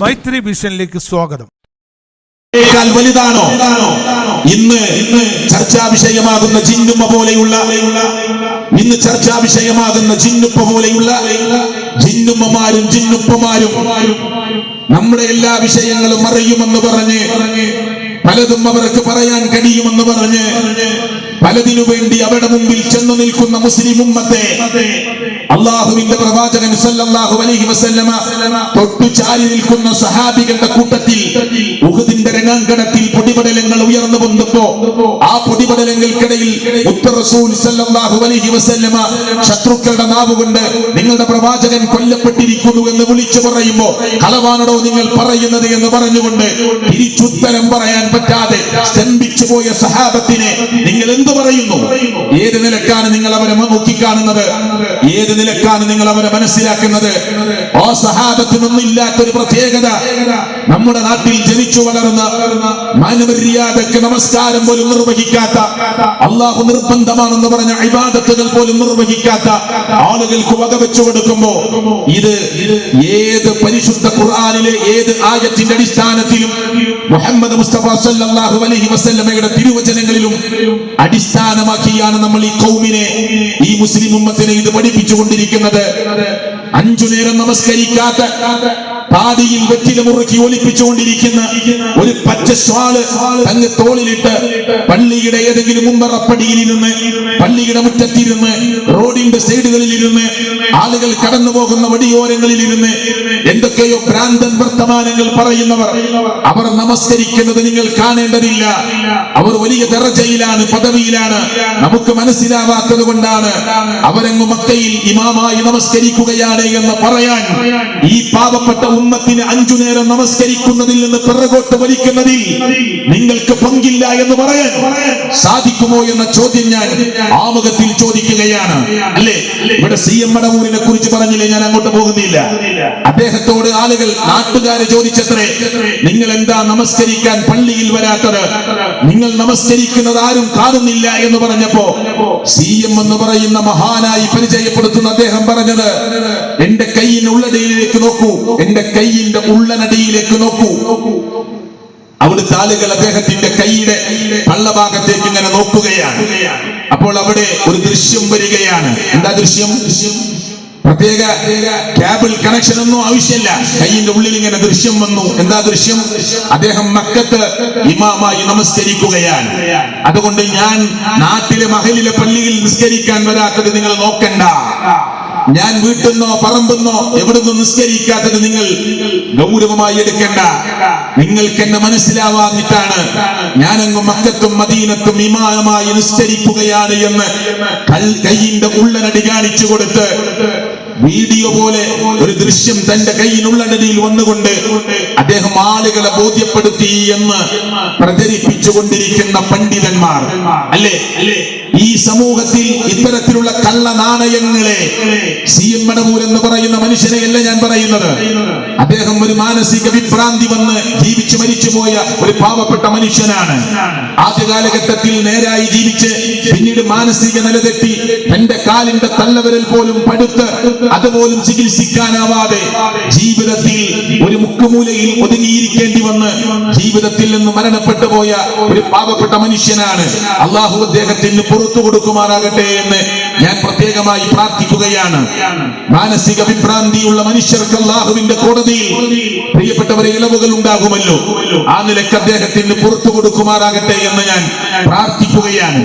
മൈത്രി വിഷനിലേക്ക് സ്വാഗതം. വലുതാണോ? ഇന്ന് ഇന്ന് ചർച്ചാ വിഷയമാകുന്ന ചിന്നുമ്മ പോലെയുള്ള ഇന്ന് ചർച്ചാ വിഷയമാകുന്ന ചിന്നുപ്പ പോലെയുള്ള ജിന്നുമ്മമാരും ജിന്നുപ്പമാരും നമ്മുടെ എല്ലാ വിഷയങ്ങളും അറിയുമെന്ന് പറഞ്ഞ് പലതും അവർക്ക് പറയാൻ കഴിയുമെന്ന് പറഞ്ഞ് പലതിനു വേണ്ടി അവരുടെ മുമ്പിൽ ചെന്നു നിൽക്കുന്ന മുസ്ലിം ഉമ്മത്തെ അള്ളാഹുവിന്റെ പ്രവാചകൻ സല്ലല്ലാഹു അലൈഹി വസല്ലമ തൊട്ടു ചാരി നിൽക്കുന്ന സഹാബികളുടെ കൂട്ടത്തിൽ ഉഹദിന്റെ രംഗാങ്കണത്തിൽ പൊടിപടലങ്ങൾ ഉയർന്നു കൊണ്ടപ്പോ ആ പൊടിപടലങ്ങൾക്കിടയിൽ ശത്രുക്കളുടെ നാവ് കൊണ്ട് നിങ്ങളുടെ പ്രവാചകൻ കൊല്ലപ്പെട്ടിരിക്കുന്നു എന്ന് വിളിച്ചു പറയുമ്പോ കളവാണോ നിങ്ങൾ പറയുന്നത് എന്ന് പറഞ്ഞുകൊണ്ട് തിരിച്ചുത്തരം പറയാൻ പറ്റാതെ സ്തംഭിച്ചു പോയ സഹാബത്തിനെ നിങ്ങൾ എന്ത് പറയുന്നു? ഏത് നിലക്കാണ് നിങ്ങൾ അവരെ നോക്കിക്കാണുന്നത്? ഏത് നിലക്കാണ് നിങ്ങൾ അവരെ മനസ്സിലാക്കുന്നത്? ആ സഹാബത്തിനൊന്നും ഇല്ലാത്തൊരു പ്രത്യേകത നമ്മുടെ നാട്ടിൽ ജനിച്ചു വളർന്ന മാനമര്യാദക്ക് നമസ്കാരം പോലും നിർവഹിക്കാത്ത അള്ളാഹു നിർബന്ധമാണെന്ന് പറഞ്ഞ അഭിവാദത്തുകൾ പോലും നിർവഹിക്കാത്ത ആളുകൾക്ക് വകവെച്ചു കൊടുക്കുമ്പോ ഇത് ഏത് പരിശുദ്ധ ഖുർആാനിലെ ഏത് ആയത്തിന്റെ അടിസ്ഥാനത്തിലും മുഹമ്മദ് മുസ്തഫ സല്ലല്ലാഹു അലൈഹി വസല്ലമയുടെ തിരുവചനങ്ങളിലും അടിസ്ഥാനമാക്കിയാണ് നമ്മൾ ഈ കൗമിനെ ഈ മുസ്ലിം ഉമ്മത്തിനെ ഇത് പഠിപ്പിച്ചുകൊണ്ടിരിക്കുന്നത്. അഞ്ചു നേരം നമസ്കരിക്കാത്ത താടിയിൽ വെറ്റില മുറുക്കി ഒലിപ്പിച്ചുകൊണ്ടിരിക്കുന്ന ഒരു പച്ച സ്വാൾ തങ്ങ് തോളിലിട്ട് പള്ളിയുടെ ഏതെങ്കിലും മുമ്പറപ്പടിയിൽ ഇരുന്ന് പള്ളിയുടെ മുറ്റത്തിരുന്ന് റോഡിന്റെ സൈഡുകളിൽ ഇരുന്ന് ആളുകൾ കടന്നു പോകുന്ന വടിയോരങ്ങളിൽ ഇരുന്ന് എന്തൊക്കെയോ ഭ്രാന്തൻ വർത്തമാനങ്ങൾ പറയുന്നവർ. അവർ നമസ്കരിക്കുന്നത് നിങ്ങൾ കാണേണ്ടതില്ല. അവർ വലിയ ദറജയിലാണ് പദവിയിലാണ്. നമുക്ക് മനസ്സിലാവാത്തത് കൊണ്ടാണ് അവരങ്ങ് മക്കയിൽ ഇമാമായി നമസ്കരിക്കുകയാണ് എന്ന് പറയാൻ ഈ പാവപ്പെട്ട ഉമ്മത്തിന് അഞ്ചു നേരം നമസ്കരിക്കുന്നതിൽ നിന്ന് പിറകോട്ട് വലിക്കുന്നതിൽ നിങ്ങൾക്ക് പങ്കില്ല എന്ന് പറയാൻ സാധിക്കുമോ എന്ന ചോദ്യം ഞാൻ ആമുഖത്തിൽ ചോദിക്കുകയാണ്. അല്ലേ? ഇവിടെ സി എം മടവൂരിനെ കുറിച്ച് പറഞ്ഞില്ലേ? ഞാൻ അങ്ങോട്ട് പോകുന്നില്ല. അദ്ദേഹത്തോട് ആളുകൾ നാട്ടുകാരെ ചോദിച്ചത്രേ നിങ്ങൾ എന്താ നമസ്കരിക്കാൻ പള്ളിയിൽ വരാത്തത്? നിങ്ങൾ നമസ്കരിക്കുന്നത് ആരും കാണുന്നില്ല എന്ന് പറഞ്ഞപ്പോ സി എം എന്ന് പറയുന്ന മഹാനായി പരിചയപ്പെടുത്തുന്ന അദ്ദേഹം പറഞ്ഞത് എന്റെ കൈയിന്റെ ഉള്ളടിയിലേക്ക് നോക്കൂ എന്റെ കൈയിന്റെ ഉള്ളനടിയിലേക്ക് നോക്കൂ. അവിടുത്തെ ആളുകൾ അദ്ദേഹത്തിന്റെ കൈയുടെ പള്ളഭാഗത്തേക്ക് ഇങ്ങനെ നോക്കുകയാണ്. അപ്പോൾ അവിടെ ഒരു ദൃശ്യം വരികയാണ്. എന്താ ദൃശ്യം? പ്രത്യേക കേബിൾ കണക്ഷൻ ഒന്നും ആവശ്യമില്ല. കൈയിന്റെ ഉള്ളിൽ ഇങ്ങനെ ദൃശ്യം വന്നു. എന്താ ദൃശ്യം? അദ്ദേഹം മക്കത്ത് ഇമാമായി നമസ്കരിക്കുകയാണ്. അതുകൊണ്ട് ഞാൻ നാട്ടിലെ മഹലിലെ പള്ളിയിൽ നിസ്കരിക്കാൻ വരാത്തത് നിങ്ങൾ നോക്കണ്ട. ഞാൻ വീട്ടിന്നോ പറമ്പെന്നോ എവിടുന്ന് നിസ്കരിക്കാത്തത് നിങ്ങൾ ഗൗരവമായി എടുക്കേണ്ട. നിങ്ങൾക്ക് എന്നെ മനസ്സിലാവാഞ്ഞിട്ടാണ് ഞാനങ്ങ് മക്കത്തും മദീനത്തും ഇമാനമായി നിസ്കരിക്കുകയാണ് എന്ന് കൈയിന്റെ ഉള്ളനടി കാണിച്ചു കൊടുത്ത് വീഡിയോ പോലെ ഒരു ദൃശ്യം തന്റെ കയ്യിലുള്ള കയ്യിനുള്ളടിയിൽ വന്നുകൊണ്ട് അദ്ദേഹം ആളുകളെ ബോധ്യപ്പെടുത്തി എന്ന് പ്രചരിപ്പിച്ചുകൊണ്ടിരിക്കുന്ന പണ്ഡിതന്മാർ. അല്ലേ? ഈ സമൂഹത്തിൽ ഇത്തരത്തിലുള്ള കള്ള നാണയങ്ങളെ സി എം മടവൂർ എന്ന് പറയുന്ന മനുഷ്യനെയല്ല ഞാൻ പറയുന്നത്. അദ്ദേഹം ഒരു മാനസിക വിഭ്രാന്തി വന്ന് ജീവിച്ചു മരിച്ചുപോയ ഒരു പാവപ്പെട്ട മനുഷ്യനാണ്. ആദ്യ കാലഘട്ടത്തിൽ നേരായി ജീവിച്ച് പിന്നീട് മാനസിക നിലതെറ്റി തന്റെ കാലിന്റെ തല്ലവരിൽ പോലും പടുത്ത് അതുപോലും ചികിത്സിക്കാനാവാതെ ജീവിതത്തിൽ ഒരു മുക്കുമൂലയിൽ ഒതുങ്ങിയിരിക്കേണ്ടി വന്ന് ജീവിതത്തിൽ നിന്ന് മരണപ്പെട്ടു പോയ ഒരു പാവപ്പെട്ട മനുഷ്യനാണ്. അള്ളാഹു അദ്ദേഹത്തിന് പുറത്തു കൊടുക്കുമാറാകട്ടെ എന്ന് ഞാൻ പ്രത്യേകമായി പ്രാർത്ഥിക്കുകയാണ്. മാനസിക വിഭ്രാന്തിയുള്ള മനുഷ്യർക്ക് അള്ളാഹുവിന്റെ കോടതിയിൽ പ്രിയപ്പെട്ടവരെ ഇളവുകൾ ഉണ്ടാകുമല്ലോ. ആ നിലയ്ക്ക് അദ്ദേഹത്തിന് പുറത്തു കൊടുക്കുമാറാകട്ടെ എന്ന് ഞാൻ പ്രാർത്ഥിക്കുകയാണ്.